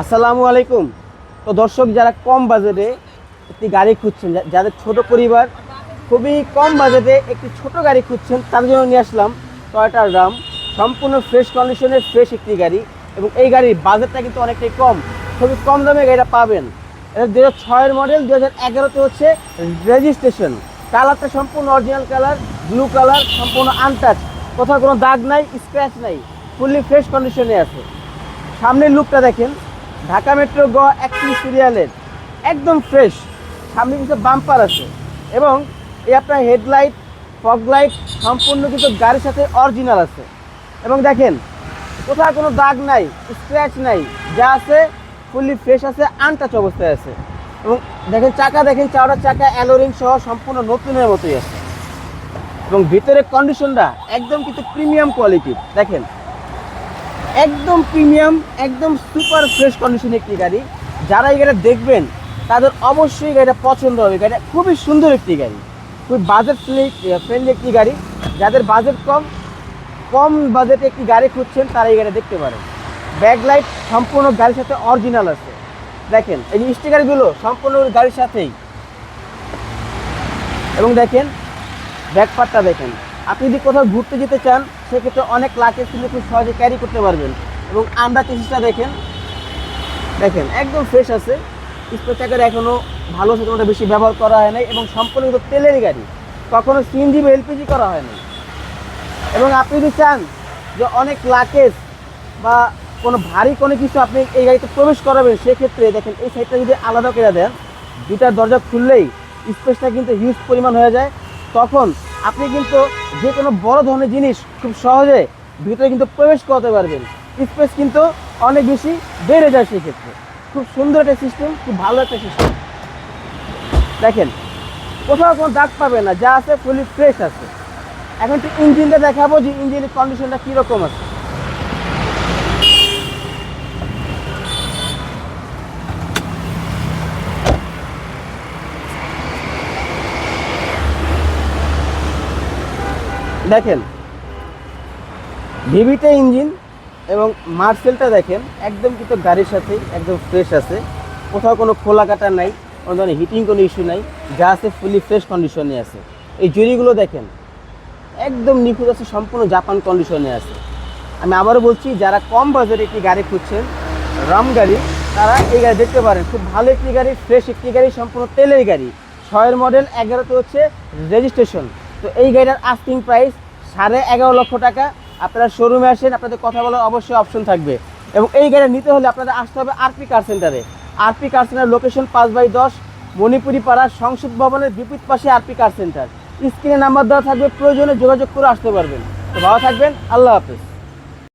আসসালামু আলাইকুম। তো দর্শক, যারা কম বাজেটে একটি গাড়ি খুঁজছেন যাদের ছোট পরিবার খুবই কম বাজেটে একটি ছোট গাড়ি খুঁজছেন, তার জন্য নিয়ে আসলাম টয়টা রাম সম্পূর্ণ ফ্রেশ কন্ডিশনের ফ্রেশ একটি গাড়ি এবং এই গাড়ির বাজেটটা কিন্তু অনেকটাই কম। খুবই কম দামে গাড়িটা পাবেন। এটা দু হাজার ছয়ের মডেল দু হাজার এগারোতে হচ্ছে রেজিস্ট্রেশন কালারটা সম্পূর্ণ অরিজিনাল কালার ব্লু কালার সম্পূর্ণ আনটাচ কোথাও কোনো দাগ নাই স্ক্র্যাচ নাই। ফুললি ফ্রেশ কন্ডিশনে আছে। সামনের লুকটা দেখেন। ঢাকা মেট্রো গ একত্রিশ সিরিয়ালের একদম ফ্রেশ সামনে কিছু বাম্পার আছে এবং এই আপনার হেডলাইট ফগ লাইট সম্পূর্ণ কিন্তু গাড়ির সাথে অরিজিনাল আছে। এবং দেখেন, কোথাও কোনো দাগ নাই স্ক্র্যাচ নাই, যা আছে ফুললি ফ্রেশ আছে আনটাচ অবস্থায় আছে। এবং দেখেন, চাকা দেখেন, চাওড়া চাকা অ্যালোরিং সহ সম্পূর্ণ নতুনের মতোই আছে। এবং ভিতরের কন্ডিশনটা একদম কিন্তু প্রিমিয়াম কোয়ালিটির দেখেন একদম প্রিমিয়াম, একদম সুপার ফ্রেশ কন্ডিশনের একটি গাড়ি। যারা এই গাড়িটা দেখবেন, তাদের অবশ্যই গাড়িটা পছন্দ হবে। গাড়িটা খুবই সুন্দর একটি গাড়ি। খুবই বাজেট ফ্রেন্ডলি একটি গাড়ি। যাদের বাজেট কম কম বাজেটে একটি গাড়ি খুঁজছেন, তারা এই গাড়ি দেখতে পারেন। ব্যাকলাইট সম্পূর্ণ গাড়ির সাথে অরিজিনাল আছে। দেখেন, এই যে স্টিকারগুলো সম্পূর্ণ গাড়ির সাথেই। এবং দেখেন ব্যাকপারটা দেখেন। আপনি যদি কোথাও ঘুরতে যেতে চান, সেক্ষেত্রে অনেক লাকেজ কিন্তু খুব সহজে ক্যারি করতে পারবেন। এবং আমরা চেষ্টা দেখেন দেখেন, একদম ফ্রেশ আছে। স্পোর চাকার এখনও ভালো সেটা বেশি ব্যবহার করা হয় নাই এবং সম্পূর্ণ কিন্তু তেলের গাড়ি। কখনো সিএনজি বা এলপিজি করা হয় নাই। এবং আপনি যদি চান যে অনেক লাকেজ বা কোনো ভারী কোনো কিছু আপনি এই গাড়িতে প্রবেশ করাবেন, সেক্ষেত্রে দেখেন, এই সাইডটা যদি আলাদা করে দেন দুটার দরজা খুললেই স্পেসটা কিন্তু হিউজ পরিমাণ হয়ে যায়। তখন আপনি কিন্তু যে কোনো বড় ধরনের জিনিস খুব সহজে ভিতরে কিন্তু প্রবেশ করতে পারবেন। স্পেস কিন্তু অনেক বেশি বেড়ে যায় সেক্ষেত্রে। খুব সুন্দর একটা সিস্টেম খুব ভালো একটা সিস্টেম দেখেন, কোথাও কোনো দাগ পাবে না, যা আছে ফুলি ফ্রেশ আছে। এখন একটু ইঞ্জিনটা দেখাবো যে ইঞ্জিনের কন্ডিশনটা কীরকম আছে। দেখেন ভিভিটা ইঞ্জিন এবং মার্সেলটা দেখেন, একদম কিন্তু গাড়ির সাথেই, একদম ফ্রেশ আছে। কোথাও কোনো খোলা কাটা নাই, কোনো ধরনের হিটিং কোনো ইস্যু নাই, যা আছে ফুলি ফ্রেশ কন্ডিশনে আছে। এই জুড়িগুলো দেখেন, একদম নিখুঁত আছে, সম্পূর্ণ জাপান কন্ডিশনে আছে। আমি আবারও বলছি, যারা কম বাজারে একটি গাড়ি খুঁজছেন, রাম গাড়ি, তারা এই গাড়ি দেখতে পারেন। খুব ভালো একটি গাড়ি ফ্রেশ একটি গাড়ি, সম্পূর্ণ তেলের গাড়ি। ছয়ের মডেল এগারোতে হচ্ছে রেজিস্ট্রেশন তো এই গাড়িটার আস্কিং প্রাইস সাড়ে এগারো লক্ষ টাকা। আপনারা শোরুমে আসেন, আপনাদের কথা বলার অবশ্যই অপশন থাকবে। এবং এই গাড়ি নিতে হলে আপনাদের আসতে হবে আরপি কার সেন্টারে আরপি কার সেন্টার লোকেশন পাঁচ বাই দশ মণিপুরি পাড়া সংসদ ভবনের বিপরীত পাশে আরপি কার সেন্টার স্ক্রিনে নাম্বার দেওয়া থাকবে, প্রয়োজনে যোগাযোগ করে আসতে পারবেন। তো ভালো থাকবেন, আল্লাহ হাফেজ।